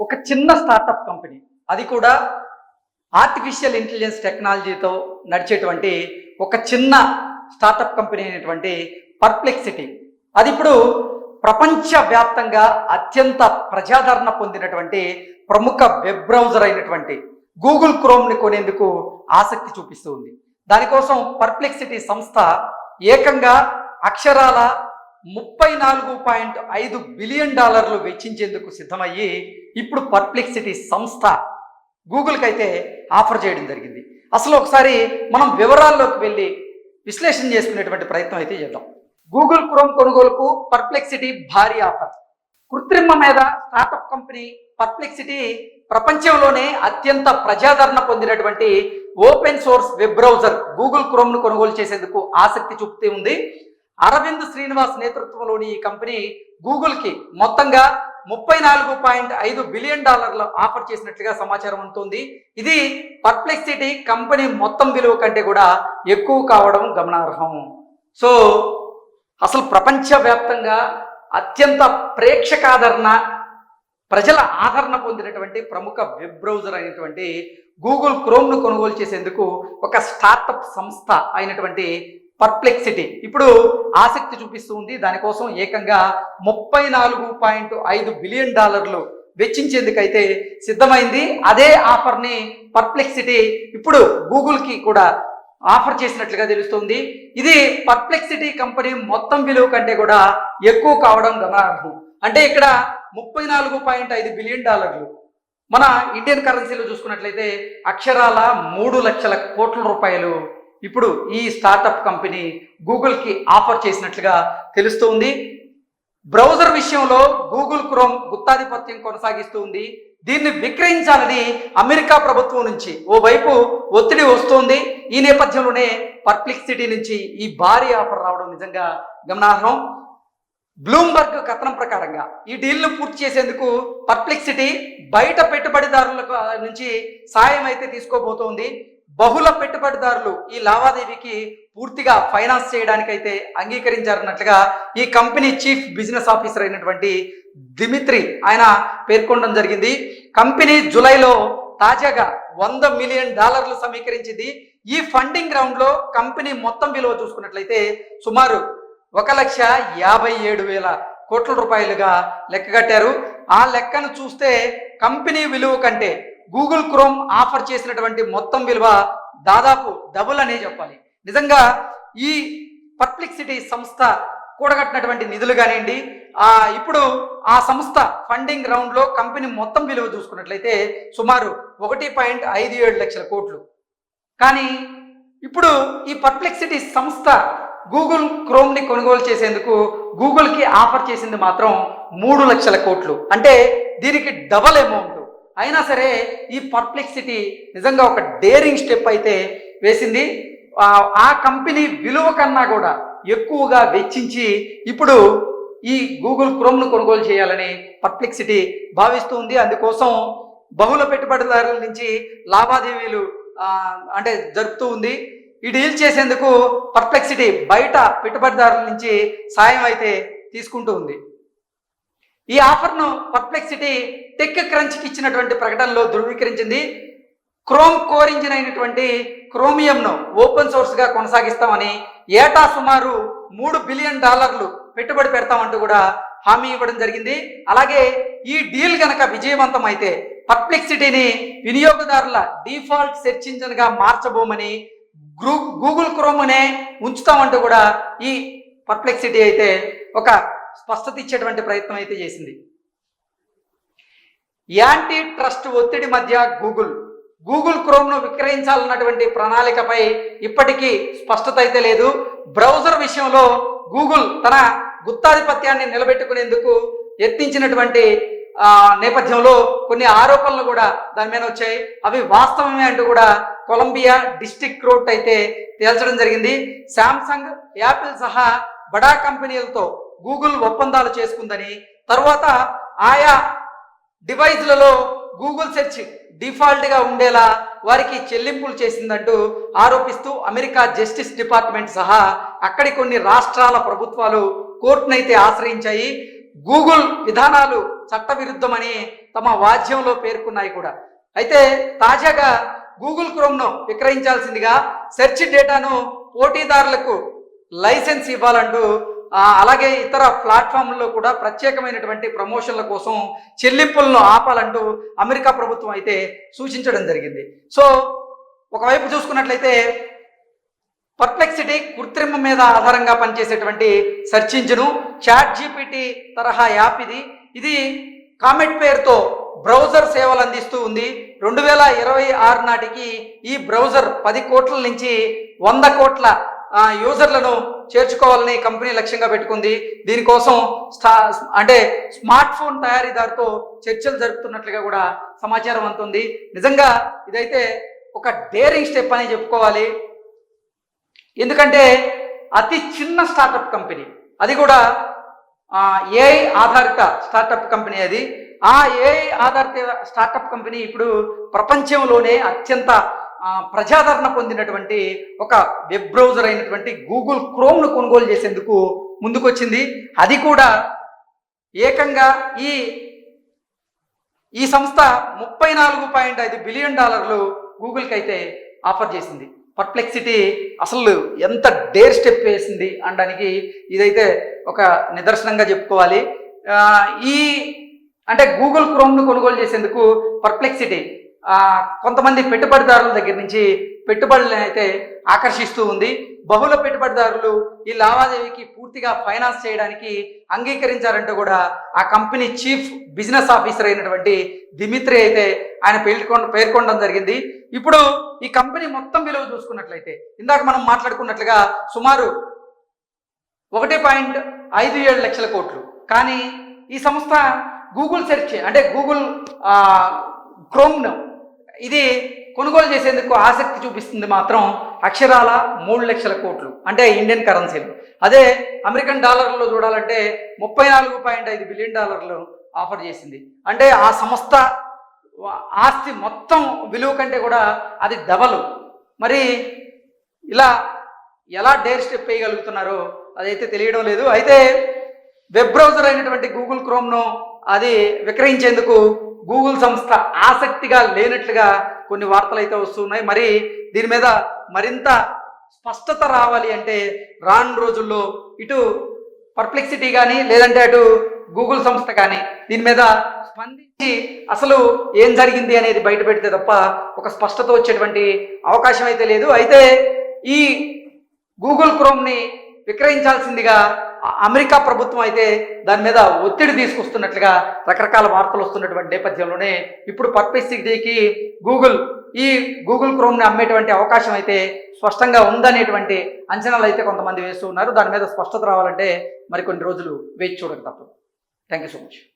ఒక చిన్న startup company అది కూడా ఆర్టిఫిషియల్ ఇంటెలిజెన్స్ టెక్నాలజీతో నడిచేటువంటి ఒక చిన్న స్టార్టప్ కంపెనీ అయినటువంటి పర్ప్లెక్సిటీ అది ఇప్పుడు ప్రపంచవ్యాప్తంగా అత్యంత ప్రజాదరణ పొందినటువంటి ప్రముఖ వెబ్ బ్రౌజర్ అయినటువంటి గూగుల్ క్రోమ్ని కొనేందుకు ఆసక్తి చూపిస్తూ ఉంది. దానికోసం పర్ప్లెక్సిటీ సంస్థ ఏకంగా అక్షరాల ముప్పై నాలుగు పాయింట్ ఐదు బిలియన్ డాలర్లు వెచ్చించేందుకు సిద్ధమయ్యి ఇప్పుడు పర్ప్లెక్సిటీ సంస్థ గూగుల్కి అయితే ఆఫర్ చేయడం జరిగింది. అసలు ఒకసారి మనం వివరాల్లోకి వెళ్ళి విశ్లేషణ చేసుకునేటువంటి ప్రయత్నం అయితే చేద్దాం. గూగుల్ క్రోమ్ కొనుగోలుకు పర్ప్లెక్సిటీ భారీ ఆఫర్. కృత్రిమ మీద స్టార్టప్ కంపెనీ పర్ప్లెక్సిటీ ప్రపంచంలోనే అత్యంత ప్రజాదరణ పొందినటువంటి open source web browser Google క్రోమ్ను కొనుగోలు చేసేందుకు ఆసక్తి చూపుతూ ఉంది. అరవింద్ శ్రీనివాస్ నేతృత్వంలోని ఈ కంపెనీ గూగుల్కి మొత్తంగా ముప్పై నాలుగు పాయింట్ ఐదు బిలియన్ డాలర్లు ఆఫర్ చేసినట్లుగా సమాచారం ఉంటుంది ఇది పర్ప్లెక్సిటీ కంపెనీ మొత్తం విలువ కంటే కూడా ఎక్కువ కావడం గమనార్హం. సో అసలు ప్రపంచవ్యాప్తంగా అత్యంత ప్రేక్షకాదరణ ప్రజల ఆదరణ పొందినటువంటి ప్రముఖ వెబ్ బ్రౌజర్ అయినటువంటి గూగుల్ క్రోమ్ను కొనుగోలు చేసేందుకు ఒక స్టార్టప్ సంస్థ అయినటువంటి పర్ప్లెక్సిటీ. ఇప్పుడు ఆసక్తి చూపిస్తూ ఉంది దానికోసం ఏకంగా ముప్పై నాలుగు పాయింట్ ఐదు బిలియన్ డాలర్లు వెచ్చించేందుకైతే సిద్ధమైంది. అదే ఆఫర్ని పర్ప్లెక్సిటీ ఇప్పుడు గూగుల్కి కూడా ఆఫర్ చేసినట్లుగా తెలుస్తుంది. ఇది పర్ప్లెక్సిటీ కంపెనీ మొత్తం విలువ కంటే కూడా ఎక్కువ కావడం గమనార్హం. అంటే ఇక్కడ ముప్పై నాలుగు పాయింట్ ఐదు బిలియన్ డాలర్లు. మన ఇండియన్ కరెన్సీలో చూసుకున్నట్లయితే అక్షరాల మూడు లక్షల కోట్ల రూపాయలు ఇప్పుడు ఈ స్టార్టప్ కంపెనీ గూగుల్కి ఆఫర్ చేసినట్లుగా తెలుస్తుంది బ్రౌజర్ విషయంలో గూగుల్ క్రోమ్ గుత్తాధిపత్యం కొనసాగిస్తూ ఉంది. దీన్ని విక్రయించాలని అమెరికా ప్రభుత్వం నుంచి ఓవైపు ఒత్తిడి వస్తోంది. ఈ నేపథ్యంలోనే పర్ప్లిక్సిటీ నుంచి ఈ భారీ ఆఫర్ రావడం నిజంగా గమనార్హం. బ్లూంబర్గ్ కథనం ప్రకారంగా ఈ డీల్ను పూర్తి చేసేందుకు పర్ప్లెక్సిటీ బయట పెట్టుబడిదారులకు నుంచి సాయం అయితే తీసుకోబోతోంది. బహుళ పెట్టుబడిదారులు ఈ లావాదేవీకి పూర్తిగా ఫైనాన్స్ చేయడానికైతే అంగీకరించారన్నట్లుగా ఈ కంపెనీ చీఫ్ బిజినెస్ ఆఫీసర్ అయినటువంటి దిమిత్రి ఆయన పేర్కొనడం జరిగింది. కంపెనీ జూలైలో తాజాగా వంద మిలియన్ డాలర్లు సమీకరించింది. ఈ ఫండింగ్ గ్రౌండ్లో కంపెనీ మొత్తం విలువ చూసుకున్నట్లయితే సుమారు ఒక లక్ష యాభై ఏడు వేల కోట్ల రూపాయలుగా లెక్క కట్టారు. ఆ లెక్కను చూస్తే కంపెనీ విలువ కంటే గూగుల్ క్రోమ్ ఆఫర్ చేసినటువంటి మొత్తం విలువ దాదాపు డబుల్ అనే చెప్పాలి. నిజంగా ఈ పర్ప్లిక్సిటీ సంస్థ కూడగట్టినటువంటి నిధులు కానివ్వండి ఆ ఇప్పుడు ఆ సంస్థ ఫండింగ్ రౌండ్లో కంపెనీ మొత్తం విలువ చూసుకున్నట్లయితే సుమారు ఒకటి పాయింట్ ఐదు ఏడు లక్షల కోట్లు. కానీ ఇప్పుడు ఈ పర్ప్లెక్సిటీ సంస్థ గూగుల్ క్రోమ్ని కొనుగోలు చేసేందుకు గూగుల్కి ఆఫర్ చేసింది మాత్రం మూడు లక్షల కోట్లు. అంటే దీనికి డబల్ అమౌంట్. అయినా సరే ఈ పర్ప్లెక్సిటీ నిజంగా ఒక డేరింగ్ స్టెప్ అయితే వేసింది. ఆ- కంపెనీ విలువ కన్నా కూడా ఎక్కువగా వెచ్చించి ఇప్పుడు ఈ గూగుల్ క్రోమ్ను కొనుగోలు చేయాలని పర్ప్లెక్సిటీ భావిస్తూ ఉంది. అందుకోసం బహుళ పెట్టుబడిదారుల నుంచి లావాదేవీలు అంటే జరుపుతూ ఉంది. ఈ డీల్ చేసేందుకు పర్ప్లెక్సిటీ బయట పెట్టుబడిదారుల నుంచి సాయం అయితే తీసుకుంటూ ఉంది. ఈ ఆఫర్ను పర్ప్లెక్సిటీ టెక్ క్రంచ్కి ఇచ్చినటువంటి ప్రకటనలో ధృవీకరించింది. క్రోమ్ కోర్ ఇంజిన్ అయినటువంటి క్రోమియంను ఓపెన్ సోర్స్గా కొనసాగిస్తామని ఏటా సుమారు మూడు బిలియన్ డాలర్లు పెట్టుబడి పెడతామంటూ కూడా హామీ ఇవ్వడం జరిగింది. అలాగే ఈ డీల్ గనక విజయవంతం అయితే పర్ప్లెక్సిటీని వినియోగదారుల డిఫాల్ట్ సెర్చ్ ఇంజిన్గా మార్చబోమని గ్రూ గూగుల్ క్రోమ్నే ఉంచుతామంటూ కూడా ఈ పర్ప్లెక్సిటీ అయితే ఒక స్పష్టత ఇచ్చేటువంటి ప్రయత్నం అయితే చేసింది. యాంటీ ట్రస్ట్ ఒత్తిడి మధ్య గూగుల్ గూగుల్ క్రోమ్ను విక్రయించాలన్నటువంటి ప్రణాళికపై ఇప్పటికీ స్పష్టత అయితే లేదు. బ్రౌజర్ విషయంలో గూగుల్ తన గుత్తాధిపత్యాన్ని నిలబెట్టుకునేందుకు యత్నించినటువంటి నేపథ్యంలో కొన్ని ఆరోపణలు కూడా దాని మీద వచ్చాయి. అవి వాస్తవమే అంటూ కూడా కొలంబియా డిస్ట్రిక్ట్ కోర్ట్ అయితే తేల్చడం జరిగింది. శాంసంగ్ యాపిల్ సహా బడా కంపెనీలతో గూగుల్ ఒప్పందాలు చేసుకుందని తర్వాత ఆయా డివైజ్లలో గూగుల్ సెర్చ్ డిఫాల్ట్గా ఉండేలా వారికి చెల్లింపులు చేసిందంటూ ఆరోపిస్తూ అమెరికా జస్టిస్ డిపార్ట్మెంట్ సహా అక్కడి కొన్ని రాష్ట్రాల ప్రభుత్వాలు కోర్టునైతే ఆశ్రయించాయి. గూగుల్ విధానాలు చట్టవిరుద్ధమని తమ వాద్యంలో పేర్కొన్నాయి కూడా. అయితే తాజాగా గూగుల్ క్రోమ్ను విక్రయించాల్సిందిగా సెర్చ్ డేటాను పోటీదారులకు లైసెన్స్ ఇవ్వాలంటూ అలాగే ఇతర ప్లాట్ఫామ్లో కూడా ప్రత్యేకమైనటువంటి ప్రమోషన్ల కోసం చెల్లింపులను ఆపాలంటూ అమెరికా ప్రభుత్వం అయితే సూచించడం జరిగింది. సో ఒకవైపు చూసుకున్నట్లయితే పర్ప్లెక్సిటీ కృత్రిమ మీద ఆధారంగా పనిచేసేటువంటి సెర్చ్ ఇంజిను చాట్ జీపీటీ తరహా యాప్ ఇది. ఇది కామెట్ పేరుతో బ్రౌజర్ సేవలు అందిస్తూ ఉంది. రెండు వేల ఇరవై ఆరు నాటికి ఈ బ్రౌజర్ పది కోట్ల నుంచి వంద కోట్ల యూజర్లను చేర్చుకోవాలని కంపెనీ లక్ష్యంగా పెట్టుకుంది. దీనికోసం స్టా అంటే స్మార్ట్ ఫోన్ తయారీదారుతో చర్చలు జరుపుతున్నట్లుగా కూడా సమాచారం అందుతుంది. నిజంగా ఇదైతే ఒక డేరింగ్ స్టెప్ అని చెప్పుకోవాలి. ఎందుకంటే అతి చిన్న స్టార్టప్ కంపెనీ అది కూడా ఏఐ ఆధారిత స్టార్టప్ కంపెనీ అది. ఆ ఏఐ ఆధారిత స్టార్టప్ కంపెనీ ఇప్పుడు ప్రపంచంలోనే అత్యంత ప్రజాదరణ పొందినటువంటి ఒక వెబ్ బ్రౌజర్ అయినటువంటి గూగుల్ క్రోమ్ను కొనుగోలు చేసేందుకు ముందుకొచ్చింది. అది కూడా ఏకంగా ఈ ఈ సంస్థ ముప్పై నాలుగు పాయింట్ ఐదు బిలియన్ డాలర్లు గూగుల్కి అయితే ఆఫర్ చేసింది. పర్ప్లెక్సిటీ అసలు ఎంత డేర్ స్టెప్ వేసింది అనడానికి ఇదైతే ఒక నిదర్శనంగా చెప్పుకోవాలి. ఈ అంటే గూగుల్ క్రోమ్ను కొనుగోలు చేసేందుకు పర్ప్లెక్సిటీ కొంతమంది పెట్టుబడిదారుల దగ్గర నుంచి పెట్టుబడులను అయితే ఆకర్షిస్తూ ఉంది. బహుళ పెట్టుబడిదారులు ఈ లావాదేవీకి పూర్తిగా ఫైనాన్స్ చేయడానికి అంగీకరించారంటూ కూడా ఆ కంపెనీ చీఫ్ బిజినెస్ ఆఫీసర్ అయినటువంటి దిమిత్రి అయితే ఆయన పేర్కొన పేర్కొనడం జరిగింది. ఇప్పుడు ఈ కంపెనీ మొత్తం విలువ చూసుకున్నట్లయితే ఇందాక మనం మాట్లాడుకున్నట్లుగా సుమారు ఒకటి పాయింట్ ఐదు ఏడు లక్షల కోట్లు. కానీ ఈ సంస్థ గూగుల్ సెర్చ్ అంటే గూగుల్ క్రోమ్ను ఇది కొనుగోలు చేసేందుకు ఆసక్తి చూపిస్తుంది మాత్రం అక్షరాల మూడు లక్షల కోట్లు. అంటే ఇండియన్ కరెన్సీలు అదే అమెరికన్ డాలర్లలో చూడాలంటే ముప్పై నాలుగు పాయింట్ ఐదు బిలియన్ డాలర్లు ఆఫర్ చేసింది. అంటే ఆ సంస్థ ఆస్తి మొత్తం విలువ కంటే కూడా అది డబల్ మరి ఇలా ఎలా డేర్ స్టెప్ వేయగలుగుతున్నారో అదైతే తెలియడం లేదు. అయితే వెబ్ బ్రౌజర్ అయినటువంటి గూగుల్ క్రోమ్ను అది విక్రయించేందుకు గూగుల్ సంస్థ ఆసక్తిగా లేనట్లుగా కొన్ని వార్తలు అయితే వస్తున్నాయి మరి దీని మీద మరింత స్పష్టత రావాలి అంటే రాను రోజుల్లో ఇటు పర్ప్లెక్సిటీ కానీ లేదంటే అటు గూగుల్ సంస్థ కానీ దీని మీద స్పందించి అసలు ఏం జరిగింది అనేది బయట పెడితే తప్ప ఒక స్పష్టత వచ్చేటువంటి అవకాశం అయితే లేదు. అయితే ఈ గూగుల్ క్రోమ్ని విక్రయించాల్సిందిగా అమెరికా ప్రభుత్వం అయితే దాని మీద ఒత్తిడి తీసుకొస్తున్నట్లుగా రకరకాల వార్తలు వస్తున్నటువంటి నేపథ్యంలోనే ఇప్పుడు పర్ప్లెక్సిటీకి గూగుల్ ఈ గూగుల్ క్రోమ్ని అమ్మేటువంటి అవకాశం అయితే స్పష్టంగా ఉందనేటువంటి అంచనాలు అయితే కొంతమంది వేస్తూ ఉన్నారు. దాని మీద స్పష్టత రావాలంటే మరికొన్ని రోజులు వేచి చూడక తప్పదు. Thank you so much